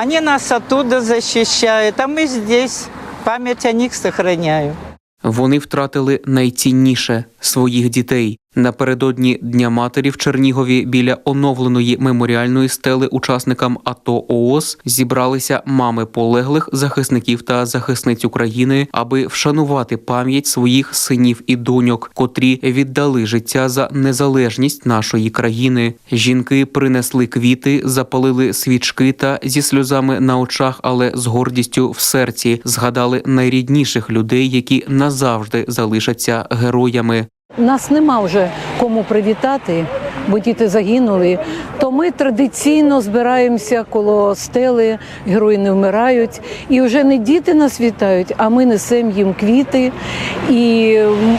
Они нас оттуда защищают, а мы здесь память о них сохраняю. Вони втратили найцінніше своїх дітей. Напередодні Дня матері в Чернігові біля оновленої меморіальної стели учасникам АТО ООС зібралися мами полеглих захисників та захисниць України, аби вшанувати пам'ять своїх синів і доньок, котрі віддали життя за незалежність нашої країни. Жінки принесли квіти, запалили свічки та зі сльозами на очах, але з гордістю в серці згадали найрідніших людей, які назавжди залишаться героями. Нас нема вже кому привітати, бо діти загинули. То ми традиційно збираємося коло стели, герої не вмирають. І вже не діти нас вітають, а ми несемо їм квіти і м,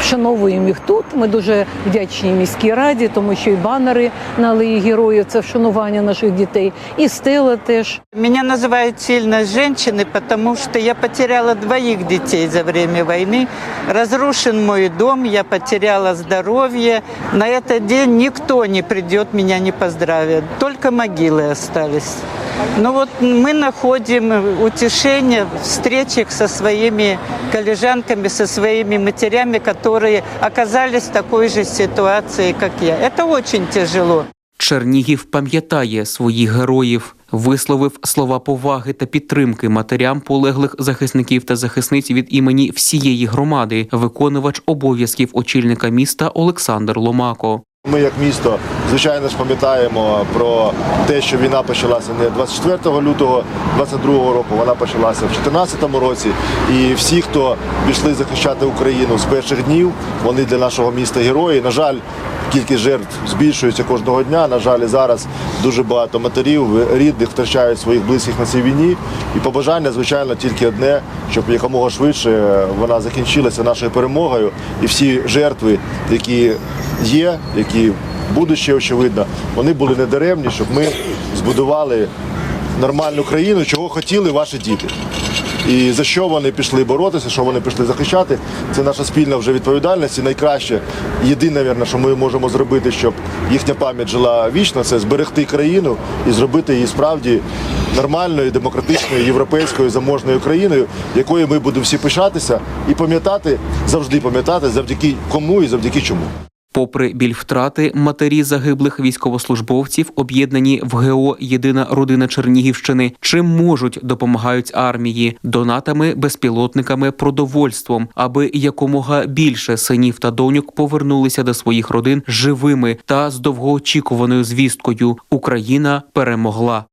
вшановуємо їх тут. Ми дуже вдячні міській раді, тому що і банери на алеї героїв це вшанування наших дітей, і стела теж. Меня называют сильной женщиной, потому что я потеряла двоих детей за время войны. Разрушен мой дом, я потеряла здоровье. На этот день никто не придет, меня не поздравит. Только могилы остались. Ну вот мы находим утешение в встречах со своими коллежанками, со своими матерями, которые оказались в такой же ситуации, как я. Это очень тяжело. Чернігів пам'ятає своїх героїв, висловив слова поваги та підтримки матерям полеглих захисників та захисниць від імені всієї громади, виконувач обов'язків очільника міста Олександр Ломако. Ми, як місто, звичайно ж пам'ятаємо про те, що війна почалася не 24 лютого 22 року, вона почалася в 2014 році. І всі, хто пішли захищати Україну з перших днів, вони для нашого міста герої. На жаль, кількість жертв збільшується кожного дня. На жаль, зараз дуже багато матерів, рідних втрачають своїх близьких на цій війні. І побажання, звичайно, тільки одне, щоб якомога швидше вона закінчилася нашою перемогою, і всі жертви, які є, які будуть очевидно, вони були недаремні, щоб ми збудували нормальну країну, чого хотіли ваші діти. І за що вони пішли боротися, що вони пішли захищати, це наша спільна вже відповідальність. І найкраще, єдине, мабуть, що ми можемо зробити, щоб їхня пам'ять жила вічно, це зберегти країну і зробити її справді нормальною, демократичною, європейською заможною країною, якою ми будемо всі пишатися і пам'ятати, завжди пам'ятати, завдяки кому і завдяки чому. Попри біль втрати, матері загиблих військовослужбовців, об'єднані в ГО Єдина родина Чернігівщини, чим можуть допомагають армії, донатами, безпілотниками, продовольством, аби якомога більше синів та доньок повернулися до своїх родин живими та з довгоочікуваною звісткою Україна перемогла.